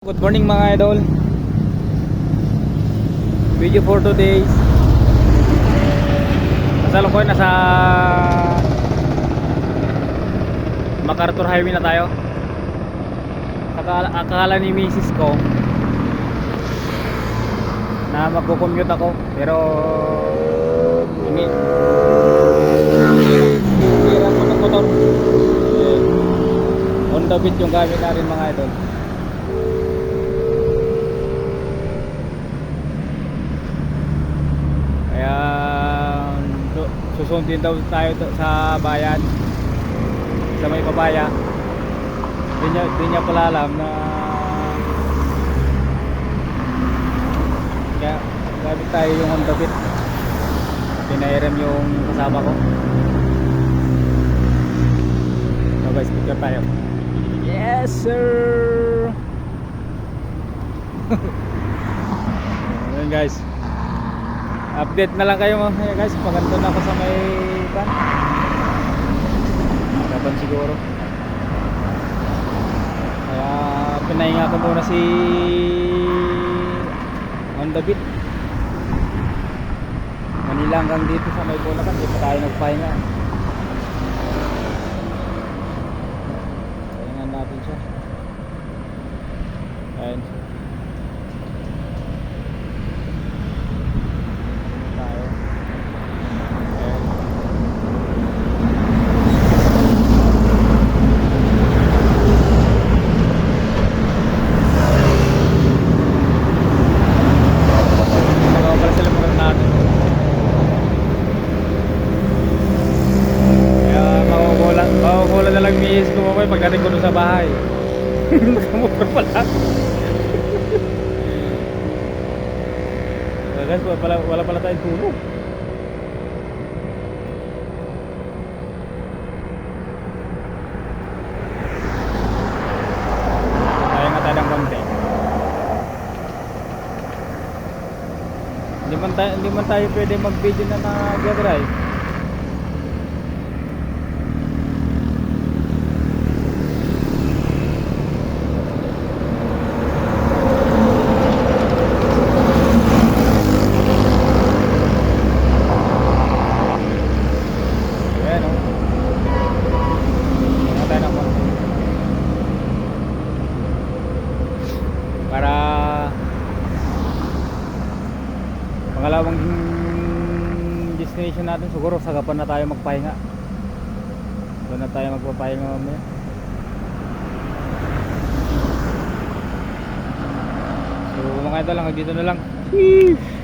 Good morning mga idol. Video for today Kasalukuyan nasa MacArthur Highway na tayo. Akala, akala ni misis ko na magko-commute ako pero hindi. Hira ko ng motor on the beat yung gamit natin mga idol Kaya su- susundin daw tayo sa bayan sa may papaya. Di niya, di niya pala alam na kaya gamit tayo yung Honda Beat. Pinairam yung kasama ko. Guys, picture tayo. Yes sir! Ayan guys update na lang kayo mga guys. Pag andun ako sa may pan harapan siguro. Kaya pinahinga ko muna si Honda Beat. Manila hanggang dito sa may Bulacan. Di pa tayo nagpahinga. Pahingan natin siya. Ayun tayo. Ayan. Magawa pala sila motor natin. Kaya makukulan, miis ko mamay pagdating ko doon sa bahay. Nakamotor pala. So guys, wala pala, wala pala tayong tulog. Hindi man tayo, hindi man tayo pwede mag-video na nag-drive. Ayan o. Kaya tayo ng konti. Para pangalawang destination natin siguro sa Gapan na tayo magpahinga. Doon na tayo magpapahinga mamaya. So mga ito lang, dito na lang. Sheesh.